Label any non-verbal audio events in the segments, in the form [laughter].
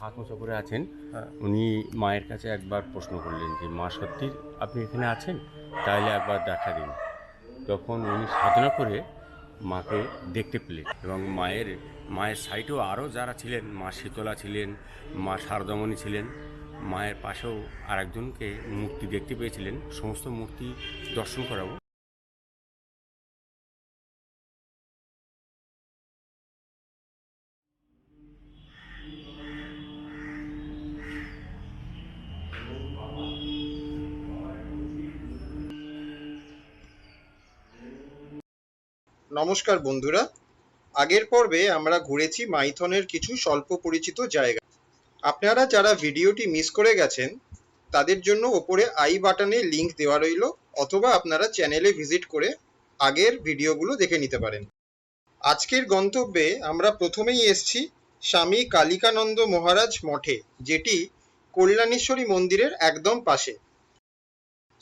হাত মোছা করে আছেন হ্যাঁ। উনি মায়ের কাছে একবার প্রশ্ন করলেন যে মা সত্যি আপনি এখানে আছেন? তাহলে একবার দেখা দিন। তখন উনি সাধনা করে মাকে দেখতে পেলেন এবং মায়ের মায়ের সাইডেও আরও যারা ছিলেন মা শীতলা ছিলেন মা শারদামণি ছিলেন মায়ের পাশেও আরেকজনকে মূর্তি দেখতে পেয়েছিলেন। সমস্ত মূর্তি দর্শন করাবো। নমস্কার বন্ধুরা। আগের পর্বে আমরা ঘুরেছি মাইথনের কিছু স্বল্প পরিচিত জায়গা। আপনারা যারা ভিডিওটি মিস করে গেছেন, তাদের জন্য ওপরে আই বাটনে লিংক দেওয়া রইল, অথবা আপনারা চ্যানেলে ভিজিট করে আগের ভিডিওগুলো দেখে নিতে পারেন। আজকের গন্তব্যে আমরা প্রথমেই এসছি স্বামী কালিকানন্দ মহারাজ মঠে, যেটি কল্যাণেশ্বরী মন্দিরের একদম পাশে।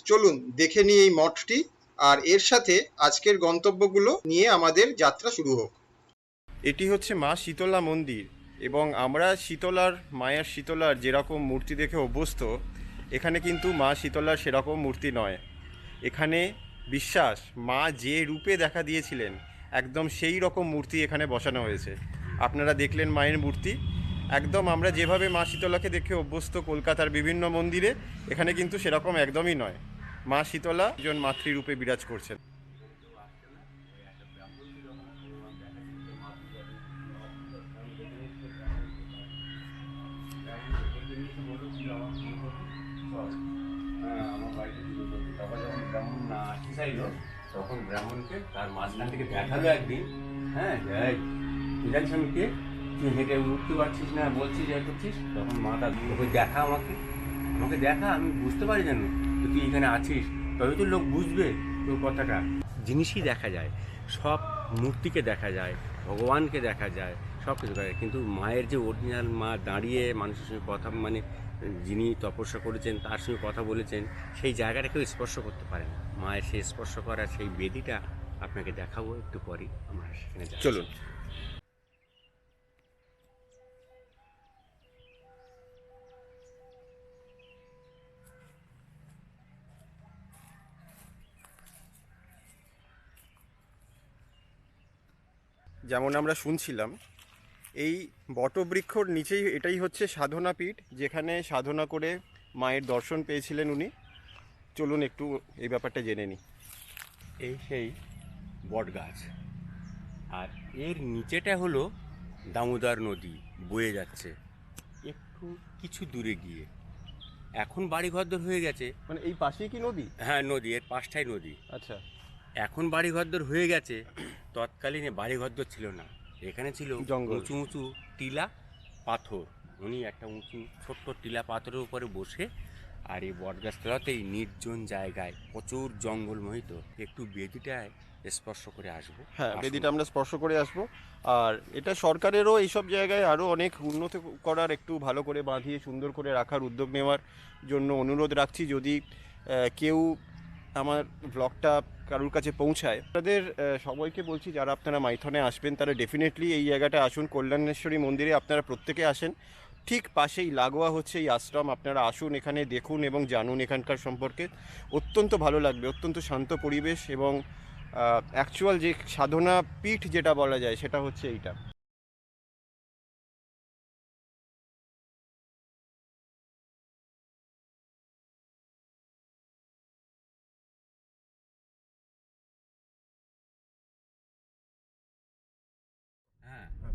চলুন দেখে নিই এই মঠটি। আর এর সাথে আজকের গন্তব্যগুলো নিয়ে আমাদের যাত্রা শুরু হোক। এটি হচ্ছে মা শীতলা মন্দির এবং আমরা শীতলার, মায়ের শীতলার যেরকম মূর্তি দেখে অভ্যস্ত, এখানে কিন্তু মা শীতলার সেরকম মূর্তি নয়। এখানে বিশ্বাস, মা যে রূপে দেখা দিয়েছিলেন, একদম সেই রকম মূর্তি এখানে বসানো হয়েছে। আপনারা দেখলেন মায়ের মূর্তি। একদম আমরা যেভাবে মা শীতলাকে দেখে অভ্যস্ত, কলকাতার বিভিন্ন মন্দিরে, এখানে কিন্তু সেরকম একদমই নয়। মা শীতলা একজন মাতৃরূপে বিরাজ করছেন তখন ব্রাহ্মণকে তার মাঝখান থেকে হ্যাঁ যে, "এই, তুই হেঁটে উঠতে পারছিস না বলছিস করছিস তখন দেখা আমাকে আমাকে দেখা আমি বুঝতে পারি জানো তুই এখানে আছিস? তবে তো লোক বুঝবে তোর কথাটা। জিনিসই দেখা যায়। সব মূর্তিকে দেখা যায়, ভগবানকে দেখা যায়, সব কিছু দেখা যায়। কিন্তু মায়ের যে অরিজিনাল মা দাঁড়িয়ে মানুষের সঙ্গে কথা মানে যিনি তপস্যা করেছেন, তার সঙ্গে কথা বলেছেন, সেই জায়গাটা কেউ স্পর্শ করতে পারে না। মায়ের সেই স্পর্শ করার সেই বেদিটা আপনাকে দেখাবো একটু পরেই। আমরা সেখানে চলুন। যেমন আমরা শুনছিলাম এই বটবৃক্ষর নিচেই এটাই হচ্ছে সাধনা পীঠ যেখানে সাধনা করে মায়ের দর্শন পেয়েছিলেন উনি। চলুন একটু এই ব্যাপারটা জেনে নিই। এই সেই বট গাছ আর এর নিচেটা হলো দামোদর নদী বয়ে যাচ্ছে। একটু কিছু দূরে গিয়ে। এখন বাড়ি ঘরদর হয়ে গেছে। মানে এই পাশেই কি নদী? হ্যাঁ নদী এর পাশটাই নদী। আচ্ছা। এখন বাড়ি ঘরদর হয়ে গেছে তৎকালীনে বাড়ি ঘরদর ছিল না। এখানে ছিল জঙ্গল। উঁচু উঁচু টিলা পাথর। উনি একটা উঁচু ছোট্ট টিলা পাথরের উপরে বসে আর এই বটগাছতলাতেই নির্জন জায়গায় প্রচুর জঙ্গলমহিত একটু বেদিটায় স্পর্শ করে আসব। হ্যাঁ বেদিটা আমরা স্পর্শ করে আসব। আর এটা সরকারেরও এইসব জায়গায় আরও অনেক উন্নত করার একটু ভালো করে বাঁধিয়ে সুন্দর করে রাখার উদ্যোগ নেওয়ার জন্য অনুরোধ রাখছি। যদি কেউ আমার ব্লগটা কারুর কাছে পৌঁছায়। তাদের সবাইকে বলছি, যারা আপনারা মাইথনে আসবেন, তারা ডেফিনেটলি এই জায়গাটায় আসুন। কল্যাণেশ্বরী মন্দিরে আপনারা প্রত্যেকে আসেন। ঠিক পাশেই লাগোয়া হচ্ছে এই আশ্রম। আপনারা আসুন এখানে, দেখুন এবং জানুন এখানকার সম্পর্কে। অত্যন্ত ভালো লাগবে, অত্যন্ত শান্ত পরিবেশ এবং অ্যাকচুয়াল যে সাধনা পীঠ যেটা বলা যায়, সেটা হচ্ছে এইটা।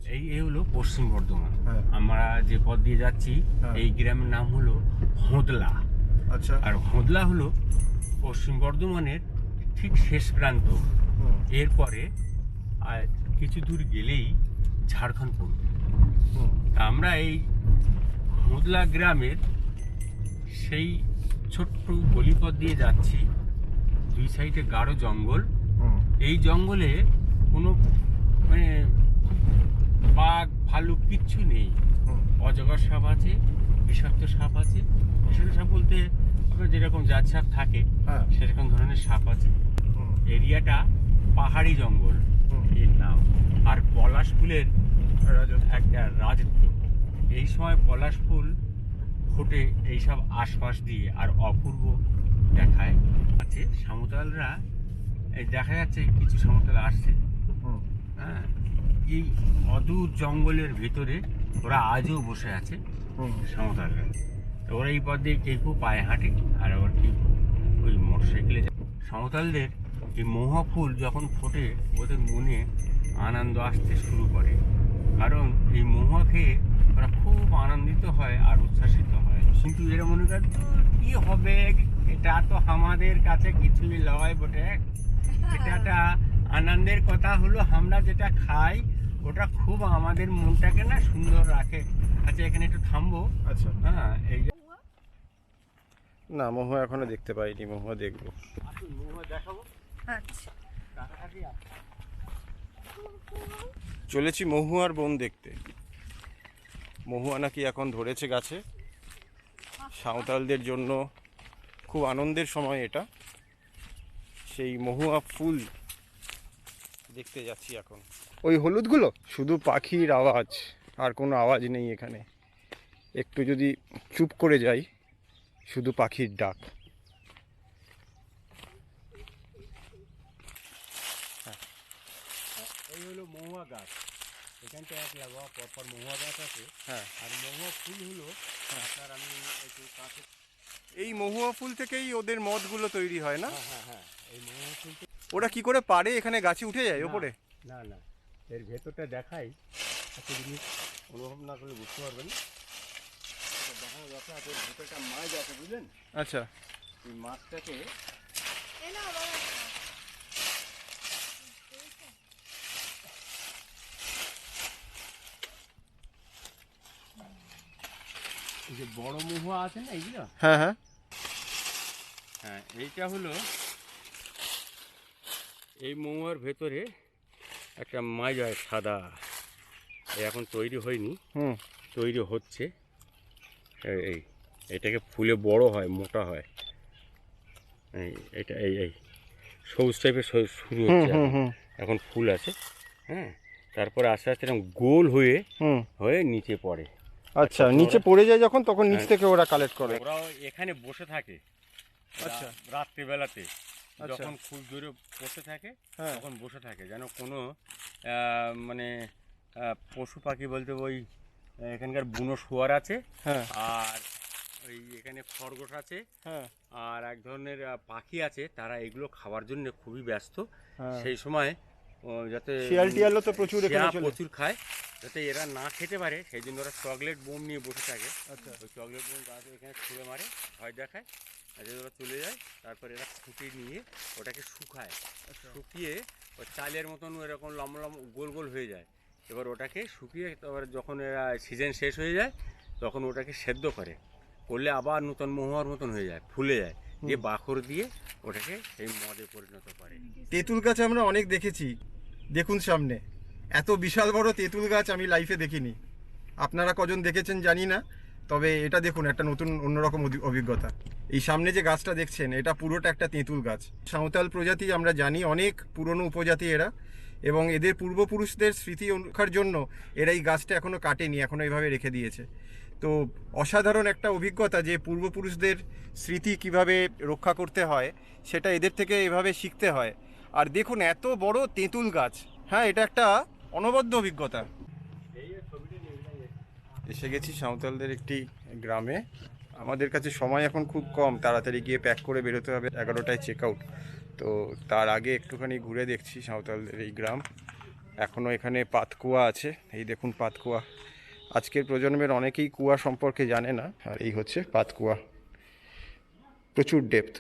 এই এই হলো পশ্চিম বর্ধমান। হ্যাঁ। আমরা যে পথ দিয়ে যাচ্ছি হ্যাঁ। এই গ্রামের নাম হলো হোদলা। আচ্ছা। আর হোদলা হলো পশ্চিম বর্ধমানের ঠিক শেষ প্রান্ত। এরপরে আর কিছু দূর গেলেই ঝাড়খণ্ড পড়বে। তা আমরা এই হোদলা গ্রামের সেই ছোট্ট গলিপথ দিয়ে যাচ্ছি। দুই সাইডে গাঢ় জঙ্গল। এই জঙ্গলে কোনো মানে বাঘ ভালুক কিচ্ছু নেই। অজগর সাপ আছে বিষাক্ত সাপ আছে। বিষাক্ত সাপ বলতে আপনার যেরকম জাত সাপ থাকে হ্যাঁ। সেরকম ধরনের সাপ আছে। এরিয়াটা পাহাড়ি জঙ্গল। এর নাম। আর পলাশ ফুলের একটা রাজত্ব। এই সময় পলাশ ফুল ফোটে এইসব আশপাশ দিয়ে আর অপূর্ব দেখায়। আছে সাঁওতালরা এই দেখা যাচ্ছে কিছু সাঁওতাল আসছে। হ্যাঁ। এই অদূর জঙ্গলের ভেতরে ওরা আজও বসে আছে। সাঁওতালরা তো ওরা এই পথ দিয়ে কেউ কেউ পায়ে হাঁটে আর আবার কেউ ওই মোটরসাইকেলে যায়। সাঁওতালদের এই মহা ফুল যখন ফোটে ওদের মনে আনন্দ আসতে শুরু করে। কারণ এই মহুয়া খেয়ে ওরা খুব আনন্দিত হয় আর উচ্ছ্বাসিত হয়। কিন্তু এরা মনে করে "ধুর, কি হবে? এটা তো আমাদের কাছে কিছুই লয় বটে। এটা একটা আনন্দের কথা হলো আমরা যেটা খাই ওটা খুব আমাদের মনটাকে না সুন্দর রাখে। আচ্ছা এখানে একটু থামবো। আচ্ছা। হ্যাঁ এই যে না মহুয়া এখনও দেখতে পাইনি মহুয়া দেখব। আসুন মহুয়া দেখাবো। আচ্ছা। চলেছি মহুয়ার বোন দেখতে। মহুয়া নাকি এখন ধরেছে গাছে। সাঁওতালদের জন্য খুব আনন্দের সময় এটা। সেই মহুয়া ফুল দেখতে যাচ্ছি এখন। ওই হলুদগুলো? শুধু পাখির আওয়াজ আর কোনো আওয়াজ নেই এখানে। একটু যদি চুপ করে যাই শুধু পাখির ডাক। এই হলো মহুয়া গাছ। এখানটা এক লাগোয়া পরপর মহুয়া গাছ আছে। হ্যাঁ। আর মহুয়া ফুল হলো আপনার আমি একটু কাছে এই মহুয়া ফুল থেকেই ওদের মদগুলো তৈরি হয় না? হ্যাঁ হ্যাঁ হ্যাঁ। এই মহুয়া ফুল ওরা কি করে পারে? এখানে গাছে উঠে যায় ওপরে? না না। এর ভেতরটা দেখাই। একটা জিনিস অনুভব না করলে বুঝতে পারবেন দেখানো এর ভেতরটা মাছ আছে বুঝলেন আচ্ছা। এই মাছটাকে যে বড় মহুয়া আছে না এইগুলো? হ্যাঁ হ্যাঁ। হ্যাঁ এইটা হলো এই মহুয়ার ভেতরে একটা মাছ হয় সাদা এই এখন তৈরি হয়নি। হুম। তৈরি হচ্ছে। এই- এটাকে ফুলে বড় হয় মোটা হয়। এই এটা এই এই সবুজ টাইপের শুরু হচ্ছে এখন। ফুল আছে হ্যাঁ? তারপরে আস্তে আস্তে এরকম গোল হয়ে হয়ে নিচে পড়ে। আচ্ছা নিচে পড়ে। যায় যখন তখন নিচ হ্যাঁ। থেকে ওরা কালেক্ট করে। ওরা এখানে বসে থাকে। আচ্ছা। রাত্রিবেলাতে। যখন ফুল জোরে বসে থাকে হ্যাঁ। তখন বসে থাকে যেন কোনো মানে পশু পাখি বলতে ওই এখানকার বুনো শুয়ার আছে হ্যাঁ। আর ওই এখানে খরগোশ আছে হ্যাঁ। আর এক ধরনের পাখি আছে তারা এগুলো খাওয়ার জন্য খুবই ব্যস্ত। সেই সময় যাতে শিয়াল টিয়ালও তো প্রচুর এখানে প্রচুর খায় যাতে এরা না খেতে পারে সেই জন্য ওরা চকলেট বোম নিয়ে বসে থাকে। আচ্ছা। ওই চকলেট বোম গাছ এখানে ছুঁড়ে মারে ভয় দেখায়। আর যদি ওরা চলে যায় তারপর এরা ফুটে নিয়ে ওটাকে শুকায়। আচ্ছা। শুকিয়ে ওই চালের মতন এরকম লম্বা লম্বা গোল গোল হয়ে যায়। এবার ওটাকে শুকিয়ে তারপরে যখন এরা সিজন শেষ হয়ে যায় তখন ওটাকে সেদ্ধ করে। করলে আবার নতুন মহুয়ার মতন হয়ে যায় ফুলে যায়। দিয়ে বাখর দিয়ে ওটাকে সেই মদে পরিণত করে। তেঁতুল গাছ আমরা অনেক দেখেছি। দেখুন সামনে। এত বিশাল বড় তেঁতুল গাছ আমি লাইফে দেখিনি। আপনারা কজন দেখেছেন জানি না, তবে এটা দেখুন, একটা নতুন, অন্যরকম অভিজ্ঞতা। এই সামনে যে গাছটা দেখছেন, এটা পুরোটা একটা তেঁতুল গাছ। সাঁওতাল প্রজাতি আমরা জানি, অনেক পুরনো উপজাতি এরা, এবং এদের পূর্বপুরুষদের স্মৃতি রক্ষার জন্য এরা এই গাছটা এখনও কাটেনি, এখনও এইভাবে রেখে দিয়েছে। তো অসাধারণ একটা অভিজ্ঞতা যে পূর্বপুরুষদের স্মৃতি কীভাবে রক্ষা করতে হয়, সেটা এদের থেকে এভাবে শিখতে হয়। আর দেখুন, এত বড় তেঁতুল গাছ। হ্যাঁ এটা একটা অনবদ্য অভিজ্ঞতা। এসে গেছি সাঁওতালদের একটি গ্রামে। আমাদের কাছে সময় এখন খুব কম, তাড়াতাড়ি গিয়ে প্যাক করে বেরোতে হবে, এগারোটায় চেক আউট তো তার আগে একটুখানি ঘুরে দেখছি সাঁওতালদের এই গ্রাম। এখনও এখানে পাতকুয়া আছে। এই দেখুন পাতকুয়া। আজকের প্রজন্মের অনেকেই কুয়া সম্পর্কে জানে না, আর এই হচ্ছে পাতকুয়া। প্রচুর ডেপথ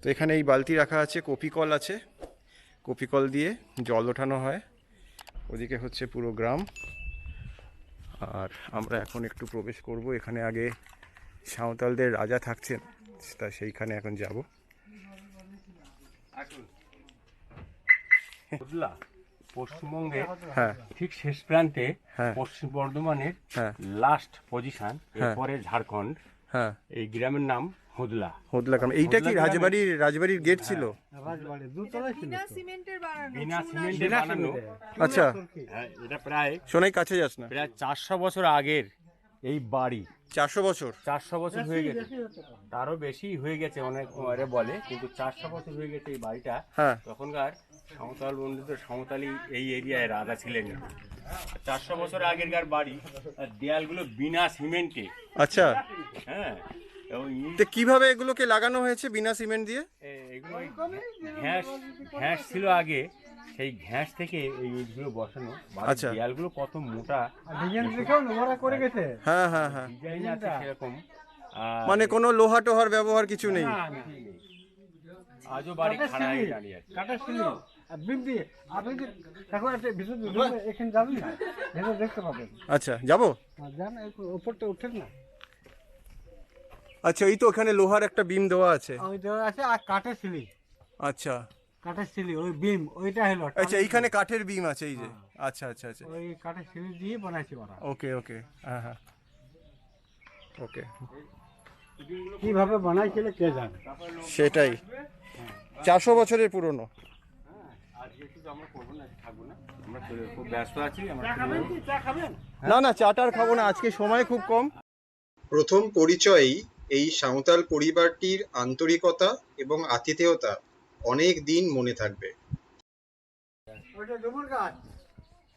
তো এখানে এই বালতি রাখা আছে কপি কল আছে। কপি কল দিয়ে জল ওঠানো হয়। ওদিকে হচ্ছে পুরো গ্রাম। আর আমরা এখন একটু প্রবেশ করব। এখানে আগে সাঁওতালদের রাজা থাকছেন তা সেইখানে এখন যাব। পশ্চিমবঙ্গে হ্যাঁ। ঠিক শেষ প্রান্তে হ্যাঁ। পশ্চিম বর্ধমানের হ্যাঁ। লাস্ট পজিশন হ্যাঁ। এরপরে ঝাড়খণ্ড। হ্যাঁ। এই গ্রামের নাম হোদলা। হোদলা এইটা কি রাজবাড়ির রাজবাড়ির গেট ছিল? বিনা সিমেন্টের বানানো বিনা বানানো। আচ্ছা। হ্যাঁ এটা প্রায় শোনাই কাছে যাস না। প্রায় চারশো বছর আগের এই বাড়ি। চারশো বছর? চারশো বছর হয়ে গেছে। তারও বেশি হয়ে গেছে অনেক আরে বলে কিন্তু চারশো বছর হয়ে গেছে এই বাড়িটা। হ্যাঁ। তখনকার সাঁওতাল বন্ধুদের সাঁওতালি এই এরিয়ায় রাজা ছিলেন। চারশো বছর আগেরকার বাড়ি আর দেয়ালগুলো বিনা সিমেন্টে। আচ্ছা। হ্যাঁ। তো কীভাবে এগুলোকে লাগানো হয়েছে বিনা সিমেন্ট দিয়ে? এগুলো ওই ঘ্যাস ঘ্যাস ছিল আগে সেই ঘ্যাস থেকে এই ইটগুলো বসানো। আচ্ছা। দেয়ালগুলো কত মোটা। হ্যাঁ হ্যাঁ হ্যাঁ। ডিজাইন আছে সেরকম। মানে কোনো লোহা টোহার ব্যবহার কিছু নেই। আজও বাড়ি খাড়া হয়ে দাঁড়িয়ে আছে। কাটার ছিল বিম দিয়ে আপনি যে এখন একটা ঢুকে এখানে যাবেন না? দেখতে পাবেন। আচ্ছা যাব? যান উঠেন না। আচ্ছা এই তো ওখানে লোহার একটা বিম দেওয়া আছে। ওই দেওয়া আছে আর কাঠের সিলি আচ্ছা। কাঠের সিলি ওই বিম ওইটা হলো আচ্ছা এইখানে কাঠের বিম আছে এই যে। আচ্ছা আচ্ছা আচ্ছা। ওই কাঠের সিলি দিয়ে বানাইছে ওরা। ওকে ওকে। হ্যাঁ হ্যাঁ। ওকে। কীভাবে বানাইছিল কে জানে? সেটাই। চারশো বছরের পুরনো। আজকে শুধু আমরা করব না না। আমরা চলে- খুব ব্যস্ত আছি আমরা চলে যাব। চা খাবেন? না না চাটার খাব না আজকে সময় খুব কম। প্রথম পরিচয়েই এই সাঁওতাল পরিবারটির আন্তরিকতা এবং আতিথেয়তা অনেক দিন মনে থাকবে।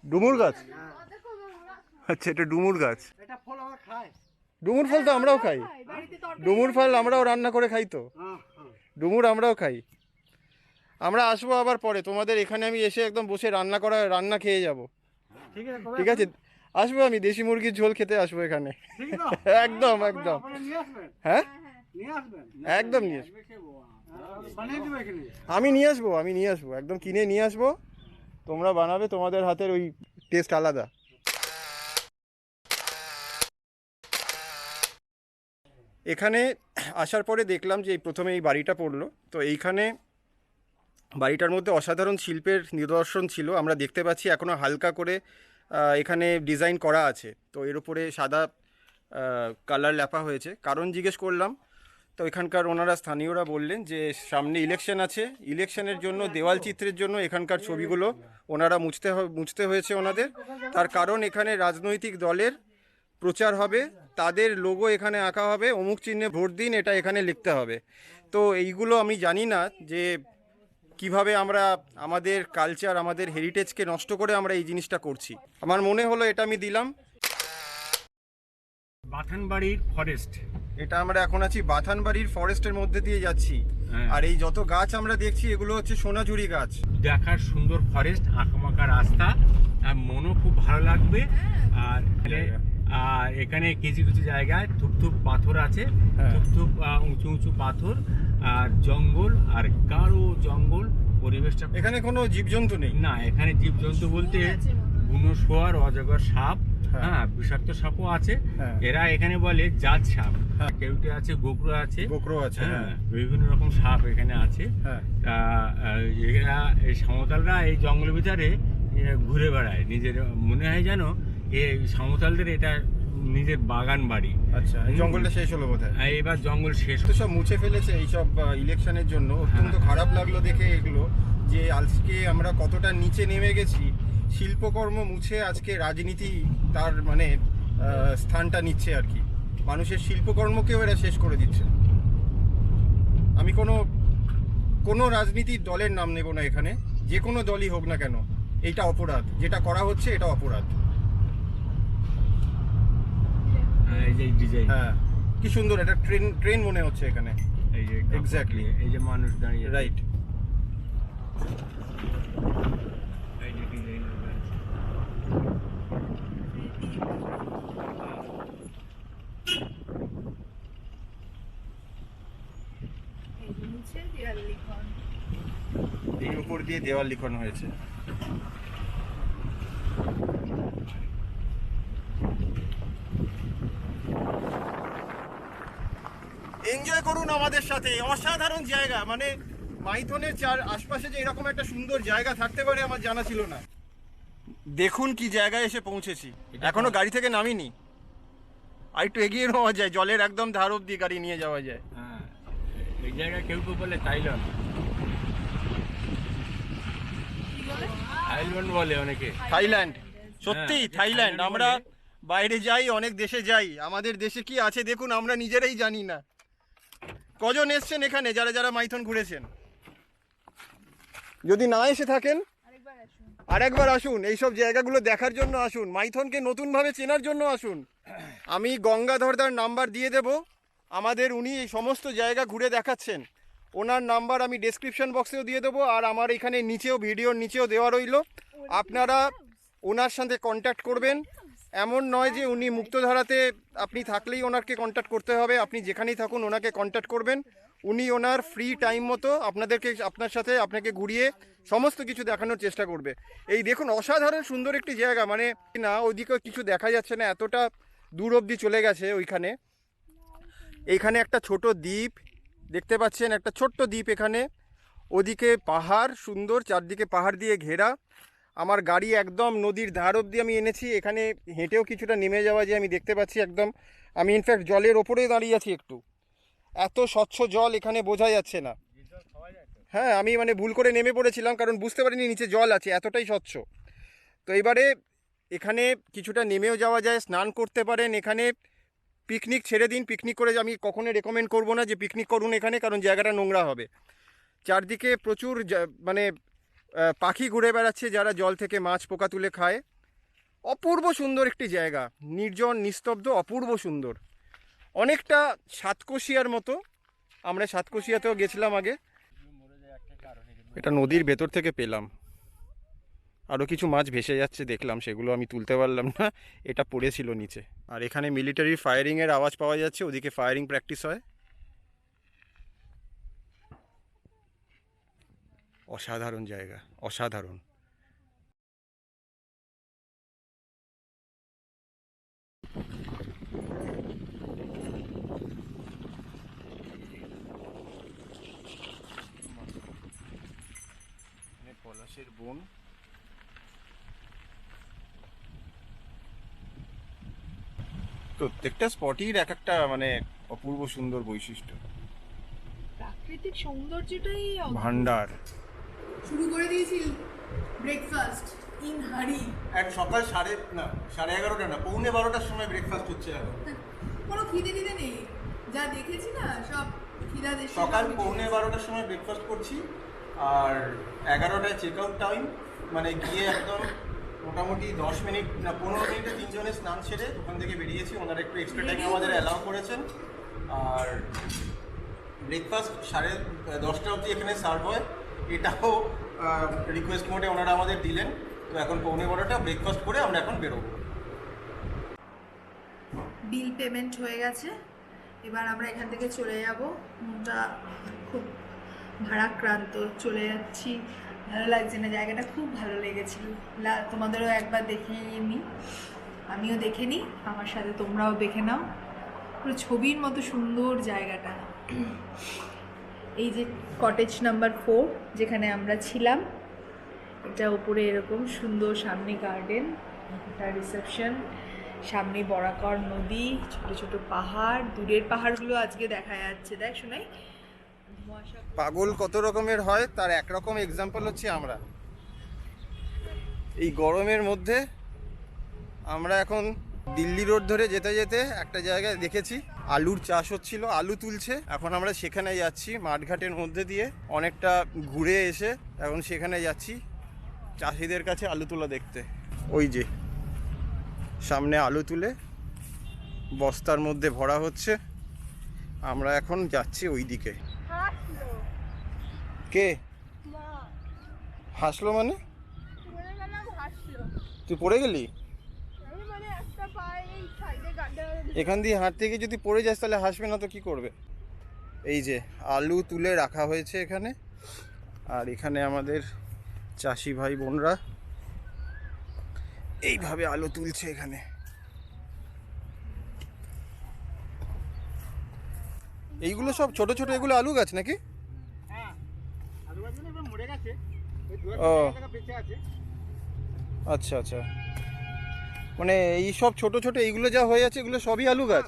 ডুমুর গাছ। আচ্ছা এটা ডুমুর গাছ। ডুমুর ফল তো আমরাও খাই। তরকারি ডুমুর ফল আমরাও রান্না করে খাই তো। হ্যাঁ হ্যাঁ। ডুমুর আমরাও খাই। আমরা আসব আবার পরে। তোমাদের এখানে আমি এসে একদম বসে রান্না করা রান্না খেয়ে যাব। ঠিক আছে ঠিক আছে? আসব আমি দেশি মুরগির ঝোল খেতে আসব এখানে। [laughs] একদম একদম। আপনারা নিয়ে আসবেন? হ্যাঁ? একদম নিয়ে আসব। আমি নিয়ে আসব আমি নিয়ে আসব। একদম কিনে নিয়ে আসব। তোমরা বানাবে তোমাদের হাতের ওই টেস্ট আলাদা। এখানে আসার পরে দেখলাম যে এই প্রথমে এই বাড়িটা পড়ল। তো এইখানে বাড়িটার মধ্যে অসাধারণ শিল্পের নিদর্শন ছিল। আমরা দেখতে পাচ্ছি এখনও হালকা করে এখানে ডিজাইন করা আছে। তো এর উপরে সাদা কালার লেপা হয়েছে। কারণ জিজ্ঞেস করলাম, তো এখানকার ওনারা স্থানীয়রা বললেন যে, সামনে ইলেকশন আছে। ইলেকশনের জন্য, দেওয়াল চিত্রের জন্য এখানকার ছবিগুলো ওনারা মুছতে মুছতে হয়েছে ওনাদের। তার কারণ এখানে রাজনৈতিক দলের প্রচার হবে, তাদের লোগো এখানে আঁকা হবে, অমুক চিহ্নে ভোট দিন, এটা এখানে লিখতে হবে। তো এইগুলো আমি জানি না যে কীভাবে আমরা আমাদের কালচার আমাদের হেরিটেজকে নষ্ট করে আমরা এই জিনিসটা করছি। আমার মনে হলো এটা আমি দিলাম। বাথানবাড়ির ফরেস্ট এটা আমরা এখন আছি বাথানবাড়ির ফরেস্টের মধ্যে দিয়ে যাচ্ছি। হ্যাঁ। আর এই যত গাছ আমরা দেখছি এগুলো হচ্ছে সোনাঝুরি গাছ। দেখার সুন্দর ফরেস্ট আঁকামাকা রাস্তা। আর মনও খুব ভালো লাগবে। আর এখানে- আর এখানে কিছু কিছু জায়গায় থুপথুপ পাথর আছে হ্যাঁ। থুপথুপ উঁচু উঁচু পাথর আর জঙ্গল আর গাঢ় জঙ্গল পরিবেশটা এখানে কোনো জীবজন্তু নেই না এখানে জীবজন্তু বলতে। বুনো শোয়ার অজগর সাপ হ্যাঁ। হ্যাঁ বিষাক্ত সাপও আছে হ্যাঁ। এরা এখানে বলে জাত সাপ হ্যাঁ। কেউটে আছে গোকরো আছে গোকরো আছে বিভিন্ন রকম সাপ এখানে আছে হ্যাঁ তা, এরা এই সমতলরা এই জঙ্গলের ভিতরে ঘুরে বেড়ায় নিজের মনে হয় যেন এই সমতলদের এটা নিজের বাগান বাড়ি। আচ্ছা এই জঙ্গলটা শেষ হলো বোধহয়? আর এবার জঙ্গল শেষ তো সব মুছে ফেলেছে এইসব ইলেকশনের জন্য। অত্যন্ত হ্যাঁ। খারাপ লাগল দেখে এগুলো যে আজকে আমরা কতটা নিচে নেমে গেছি। শিল্পকর্ম মুছে আজকে রাজনীতি তার মানে স্থানটা নিচ্ছে আর কি। মানুষের শিল্পকর্মকেও এরা শেষ করে দিচ্ছে। আমি কোনো কোনো রাজনীতির দলের নাম নেব না এখানে। যে কোনো দলই হোক না কেন এইটা অপরাধ। যেটা করা হচ্ছে এটা অপরাধ হ্যাঁ, এই যে ডিজাইন হ্যাঁ কি সুন্দর এটা ট্রেন ট্রেন মনে হচ্ছে এখানে। এই যে Exactly. এই যে মানুষ দাঁড়িয়ে রাইট যে ডিজাইন এই উপর দিয়ে দেওয়াল লিখন হয়েছে। এনজয় করুন আমাদের সাথে। অসাধারণ জায়গা। মানে মাইথনের চার আশপাশে যে এরকম একটা সুন্দর জায়গা থাকতে পারে আমার জানা ছিল না। দেখুন কি জায়গায় এসে পৌঁছেছি। এখনও গাড়ি থেকে নামিনি। আর একটু এগিয়ে নেওয়া যায় জলের একদম ধার অব্দি গাড়ি নিয়ে যাওয়া যায়। হ্যাঁ এই জায়গায় কেউ কেউ বলে থাইল্যান্ড থাইল্যান্ড বলে অনেকে। থাইল্যান্ড সত্যি থাইল্যান্ড আমরা বাইরে যাই অনেক দেশে যাই। আমাদের দেশে কি আছে দেখুন আমরা নিজেরাই জানি না। কজন এসছেন এখানে? যারা যারা মাইথন ঘুরেছেন? যদি না এসে থাকেন আরেকবার আসুন। আরেকবার আসুন। এইসব জায়গাগুলো দেখার জন্য আসুন। মাইথনকে নতুনভাবে চেনার জন্য আসুন। আমি গঙ্গাধরদার নাম্বার দিয়ে দেব। আমাদের উনি এই সমস্ত জায়গা ঘুরে দেখাচ্ছেন। ওনার নাম্বার আমি ডেসক্রিপশন বক্সেও দিয়ে দেবো আর আমার এখানে নিচেও ভিডিওর নিচেও দেওয়া রইল। আপনারা ওনার সাথে কন্ট্যাক্ট করবেন। এমন নয় যে উনি মুক্তধারাতে আপনি থাকলেই ওনাকে কন্ট্যাক্ট করতে হবে, আপনি যেখানেই থাকুন ওনাকে কন্ট্যাক্ট করবেন। উনি ওনার ফ্রি টাইম মতো আপনাদেরকে আপনার সাথে আপনাকে ঘুরিয়ে সমস্ত কিছু দেখানোর চেষ্টা করবে। এই দেখুন, অসাধারণ সুন্দর একটি জায়গা মানে না, ওইদিকেও কিছু দেখা যাচ্ছে না, এতটা দূর অবধি চলে গেছে ওইখানে। এইখানে একটা ছোট দ্বীপ, দেখতে পাচ্ছেন, একটা ছোট্ট দ্বীপ এখানে। ওদিকে পাহাড়, সুন্দর, চারদিকে পাহাড় দিয়ে ঘেরা। আমার গাড়ি একদম নদীর ধার অবধি আমি এনেছি, এখানে হেঁটেও কিছুটা নেমে যাওয়া যে আমি দেখতে পাচ্ছি একদম। আমি ইনফ্যাক্ট জলের ওপরেই দাঁড়িয়ে আছি একটু। এত স্বচ্ছ জল এখানে বোঝা যাচ্ছে না। হ্যাঁ আমি মানে ভুল করে নেমে পড়েছিলাম, কারণ বুঝতে পারিনি নিচে জল আছে, এতটাই স্বচ্ছ। তো এবারে এখানে কিছুটা নেমেও যাওয়া যায়, স্নান করতে পারেন এখানে। পিকনিক ছেড়ে দিন, পিকনিক করে আমি কখনো রেকমেন্ড করব না যে পিকনিক করুন এখানে, কারণ জায়গাটা নোংরা হবে। চারদিকে প্রচুর মানে পাখি ঘুরে বেড়াচ্ছে যারা জল থেকে মাছ পোকা তুলে খায়। অপূর্ব সুন্দর একটি জায়গা। নির্জন, নিস্তব্ধ, অপূর্ব সুন্দর। অনেকটা সাতকোশিয়ার মতো। আমরা সাতকোশিয়াতেও গেছিলাম আগে। এটা নদীর ভেতর থেকে পেলাম। আরও কিছু মাছ ভেসে যাচ্ছে দেখলাম, সেগুলো আমি তুলতে পারলাম না। এটা পড়েছিল নিচে। আর এখানে মিলিটারি ফায়ারিংয়ের আওয়াজ পাওয়া যাচ্ছে। ওদিকে ফায়ারিং প্র্যাকটিস হয়। অসাধারণ জায়গা অসাধারণ। পলাশের বন। প্রত্যেকটা স্পটই এক একটা মানে অপূর্ব সুন্দর বৈশিষ্ট্য। প্রাকৃতিক সৌন্দর্যটাই। ভান্ডার। শুরু করে দিয়েছি ব্রেকফাস্ট ইন হাড়ি এক সকাল সাড়ে না সাড়ে এগারোটা না পৌনে বারোটার সময় ব্রেকফাস্ট হচ্ছে এখন। কোনো খিদে খিদে নেই। যা দেখেছি না সব খিদা দেশে সকাল পৌনে বারোটার সময় ব্রেকফাস্ট করছি আর এগারোটায় চেক আউট টাইম মানে গিয়ে একদম মোটামুটি দশ মিনিট না পনেরো মিনিটে তিনজনে স্নান সেরে ওখান থেকে বেরিয়েছি ওনারা একটু এক্সট্রা টাইম আমাদের অ্যালাউ করেছেন। আর ব্রেকফাস্ট সাড়ে দশটা অবধি এখানে সার্ভ হয়। এটাও রিকোয়েস্ট মোডে ওনারা আমাদের দিলেন। তো এখন পৌনে বারোটা ব্রেকফাস্ট করে আমরা এখন বেরোবো। বিল পেমেন্ট হয়ে গেছে। এবার আমরা এখান থেকে চলে যাব। মনটা খুব ভারাক্রান্ত, চলে যাচ্ছি। ভালো লাগছে না, জায়গাটা খুব ভালো লেগেছিল। তোমাদেরও একবার দেখিয়ে নি আমিও দেখে নিই, আমার সাথে তোমরাও দেখে নাও। পুরো ছবির মতো সুন্দর জায়গাটা। এই যে কটেজ নাম্বার ফোর যেখানে আমরা ছিলাম, এটা উপরে এরকম সুন্দর সামনে গার্ডেন এটা রিসেপশন সামনে বরাকর নদী, ছোট ছোট পাহাড়, দূরের পাহাড়গুলো আজকে দেখা যাচ্ছে, দেখ শোনাই পাগল কত রকমের হয়, তার একরকম এক্সাম্পল হচ্ছে আমরা। এই গরমের মধ্যে আমরা এখন দিল্লি রোড ধরে যেতে যেতে একটা জায়গায় দেখেছি আলুর চাষ হচ্ছিল আলু তুলছে। এখন আমরা সেখানে যাচ্ছি মাঠঘাটের মধ্যে দিয়ে। অনেকটা ঘুরে এসে এখন সেখানে যাচ্ছি চাষিদের কাছে আলু তোলা দেখতে। ওই যে সামনে আলু তুলে বস্তার মধ্যে ভরা হচ্ছে। আমরা এখন যাচ্ছি ওই দিকে কে হাসলো মানে? তুই পড়ে গেলি? এখান দিয়ে হাঁটতে গিয়ে যদি পড়ে যাস তাহলে হাসবে না তো কি করবে? এই যে আলু তুলে রাখা হয়েছে এখানে। আর এখানে আমাদের চাষি ভাই বোনরা এইভাবে আলু তুলছে এখানে। এইগুলো সব ছোট ছোট এগুলো আলু গাছ নাকি? ও। আচ্ছা আচ্ছা। মানে এই সব ছোট ছোট এইগুলো যা হয়ে আছে এগুলো সবই আলু গাছ।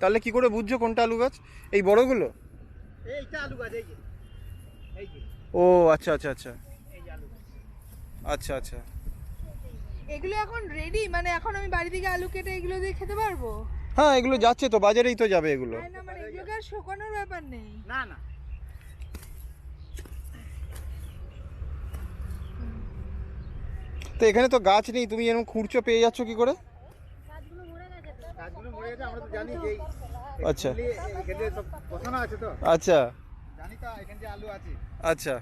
তাহলে কি করে বুঝছ কোনটা আলু গাছ? এই বড়গুলো? এইটা আলু গাছ এই যে। ও আচ্ছা আচ্ছা আচ্ছা। এই আলু গাছ। আচ্ছা আচ্ছা। এগুলো এখন রেডি মানে এখন আমি বাড়ি থেকে আলু কেটে এগুলো দিয়ে খেতে পারব? হ্যাঁ এগুলো যাচ্ছে তো বাজারেই তো যাবে এগুলো। না মানে এগুলোকে আর শুকানোর ব্যাপার নেই? না না। তো এখানে তো গাছ নেই তুমি এরকম খুঁড়ছো পেয়ে যাচ্ছ কি করে? গাছগুলো মরে গেছে আমরা তো জানি যে আচ্ছা। এখানে এখানে সব বসানো আছে তো? আচ্ছা। জানি তো এখানে যে আলু আছে। আচ্ছা।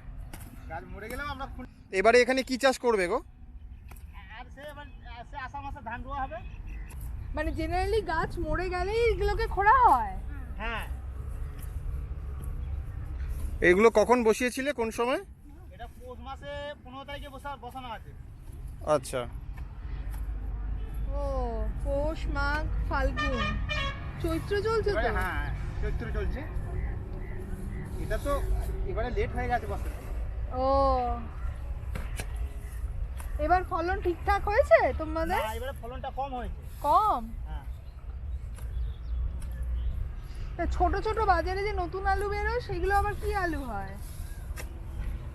গাছ মরে গেলেও আমরা এবারে এখানে কি চাষ করবে গো? আর সে এবার সে আষাঢ় মাসে ধান রোয়া হবে। মানে জেনারেলি গাছ মরে গেলেই এগুলোকে খোঁড়া হয়? হ্যাঁ। এগুলো কখন বসিয়েছিলে কোন সময়? এটা পৌষ মাসে পনেরো তারিখে বসা বসানো আছে। আচ্ছা। ও পৌষ মাঘ ফাল্গুন। চৈত্র চলছে তো? হ্যাঁ চৈত্র চলছে। এটা তো এবারে লেট হয়ে গেছে বছর। ও। এবার ফলন ঠিকঠাক হয়েছে তোমাদের? না এবারে ফলনটা কম হয়েছে। কম? হ্যাঁ। ছোট ছোট বাজারে যে নতুন আলু বেরোয় সেগুলো আবার কি আলু হয়?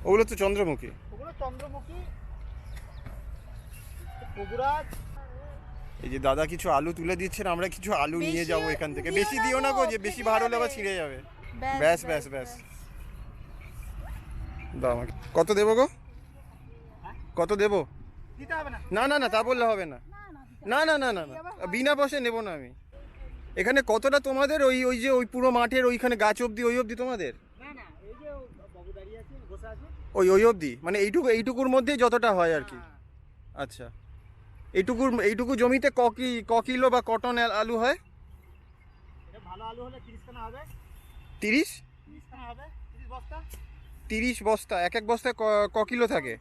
ওগুলো তো চন্দ্রমুখী। ওগুলো চন্দ্রমুখী এই যে দাদা কিছু আলু তুলে দিচ্ছেন আমরা কিছু আলু নিয়ে যাব এখান থেকে। বেশি দিও না গো, যে বেশি ভার হলে আবার যাবে। ছিঁড়ে যাবে। ব্যাস ব্যাস ব্যাস দাও আমাকে। কত দেবো গো? কত দেবো? দিতে হবে না। না না তা বললে হবে না। না না না না না। বিনা পয়সায় নেব না আমি। এখানে কতটা তোমাদের? ওই ওই যে ওই পুরো মাঠের ওইখানে গাছ অবধি ওই অবধি তোমাদের? না না এই যে বাবু দাঁড়িয়ে আছে বসে আছে। ওই ওই অবধি? মানে এইটুকু এইটুকুর মধ্যেই যতটা হয় আর কি। হ্যাঁ। আচ্ছা। এইটুকুর এইটুকু জমিতে ক কি ক কিলো বা কটন আলু হয়? ভালো আলু হলে তিরিশ খানা হবে। তিরিশ? তিরিশ খানা হবে। বস্তা। তিরিশ বস্তা এক এক বস্তায় ক- ক কিলো থাকে?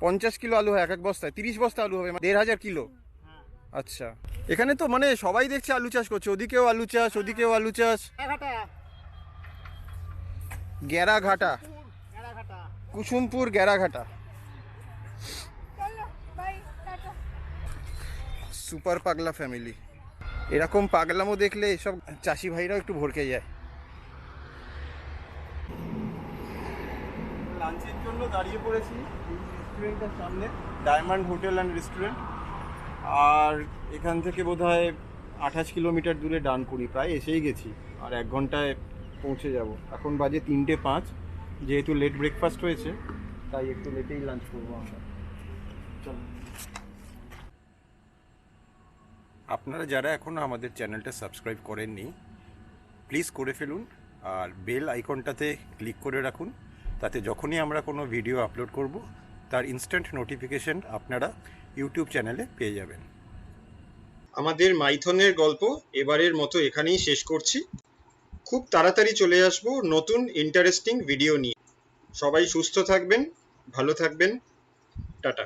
পঞ্চাশ কিলো আলু হয় এক এক বস্তায়। তিরিশ বস্তা আলু হবে মানে দেড় হাজার কিলো? হ্যাঁ। আচ্ছা। এখানে তো মানে সবাই দেখছে আলু চাষ করছে ওদিকেও আলু চাষ ওদিকেও আলু চাষ। গেরাঘাটা কুসুমপুর গেরাঘাটা চলো বাই টাটা সুপার পাগলা ফ্যামিলি এরকম পাগলামো দেখলে এসব চাষি ভাইরাও একটু ভরকে যায়। লাঞ্চের জন্য দাঁড়িয়ে পড়েছি রেস্টুরেন্টের সামনে ডায়মন্ড হোটেল অ্যান্ড রেস্টুরেন্ট আর এখান থেকে বোধ হয় আঠাশ কিলোমিটার দূরে ডানকুড়ি প্রায় এসেই গেছি। আর এক ঘন্টায় পৌঁছে যাব। এখন বাজে তিনটে পাঁচ, যেহেতু লেট ব্রেকফাস্ট হয়েছে, তাই একটু লেটেই লাঞ্চ করব আমরা। চলো। আপনারা যারা এখনও আমাদের চ্যানেলটা সাবস্ক্রাইব করেননি প্লিজ করে ফেলুন আর বেল আইকনটাতে ক্লিক করে রাখুন। তাতে যখনই আমরা কোনো ভিডিও আপলোড করব, তার ইনস্ট্যান্ট নোটিফিকেশন আপনারা ইউটিউব চ্যানেলে পেয়ে যাবেন। আমাদের মাইথনের গল্প এবারের মতো এখানেই শেষ করছি। খুব তাড়াতাড়ি চলে আসব নতুন ইন্টারেস্টিং ভিডিও নিয়ে। সবাই সুস্থ থাকবেন, ভালো থাকবেন। টাটা।